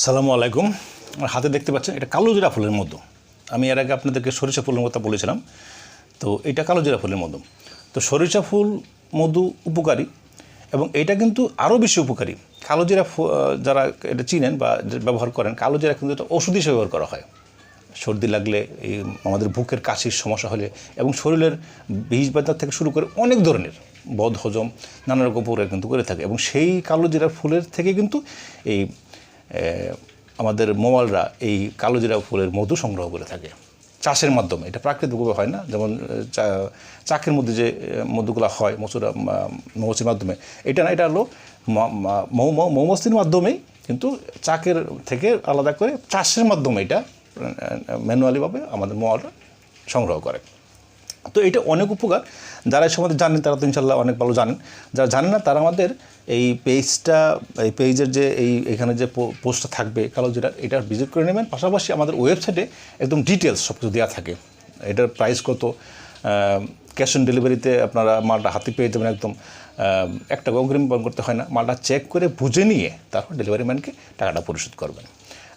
সালামু আলাইকুম। আমার হাতে দেখতে পাচ্ছেন এটা কালো জিরা ফুলের মধু। আমি এর আগে আপনাদেরকে সরিষা ফুলের কথা বলেছিলাম। তো এটা কালো জিরা ফুলের মধু। তো সরিষা ফুল মধু উপকারী এবং এটা কিন্তু আরও বেশি উপকারী। কালো জিরা যারা এটা চিনেন বা ব্যবহার করেন, কালো জিরা কিন্তু এটা ওষুধ হিসেবে ব্যবহার করা হয়। সর্দি লাগলে এই আমাদের বুকের কাশির সমস্যা হলে এবং শরীরের বীজ বাজার থেকে শুরু করে অনেক ধরনের বদ হজম নানা রকম উপকার কিন্তু করে থাকে। এবং সেই কালো জিরার ফুলের থেকে কিন্তু এই আমাদের মোয়ালরা এই কালোজিরা ফুলের মধু সংগ্রহ করে থাকে। চাষের মাধ্যমে। এটা প্রাকৃতিকভাবে হয় না। যেমন চাকের মধ্যে যে মধুগুলো হয় মসুরা মৌমাছির মাধ্যমে। এটা না, এটা হলো মৌমাছির মাধ্যমেই কিন্তু চাকের থেকে আলাদা করে চাষের মাধ্যমে এটা ম্যানুয়ালিভাবে আমাদের মোয়ালরা সংগ্রহ করে। তো এটা অনেক উপকার। যারা এই সম্বন্ধে জানেন, তারা তো ইনশাল্লাহ অনেক ভালো জানেন। যারা জানেন না, তারা আমাদের এই পেজটা, এই পেজের যে এই, এখানে যে পোস্টটা থাকবে, কালো যেটা, এটা ভিজিট করে নেবেন। পাশাপাশি আমাদের ওয়েবসাইটে একদম ডিটেলস সব কিছু দেওয়া থাকে। এটার প্রাইস কত? ক্যাশ অন ডেলিভারিতে আপনারা মালটা হাতে পেয়ে যাবেন একদম। একটা অগ্রিম বহন করতে হয় না। মালটা চেক করে বুঝে নিয়ে তারপর ডেলিভারি ম্যানকে টাকাটা পরিশোধ করবেন।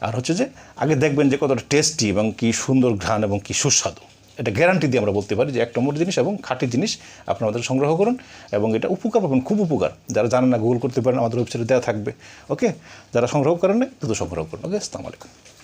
আর হচ্ছে যে, আগে দেখবেন যে কতটা টেস্টি এবং কি সুন্দর ঘ্রাণ এবং কি সুস্বাদু। এটা গ্যারান্টি দিয়ে আমরা বলতে পারি যে এক নম্বর জিনিস এবং খাঁটি জিনিস আপনি আমাদের সংগ্রহ করুন এবং এটা উপকার পাবেন খুব উপকার। যারা জানেন না গুগল করতে পারেন, আমাদের ওয়েবসাইটে দেওয়া থাকবে। ওকে যারা সংগ্রহ করেন দ্রুত সংগ্রহ করুন। ওকে আসসালামু আলাইকুম।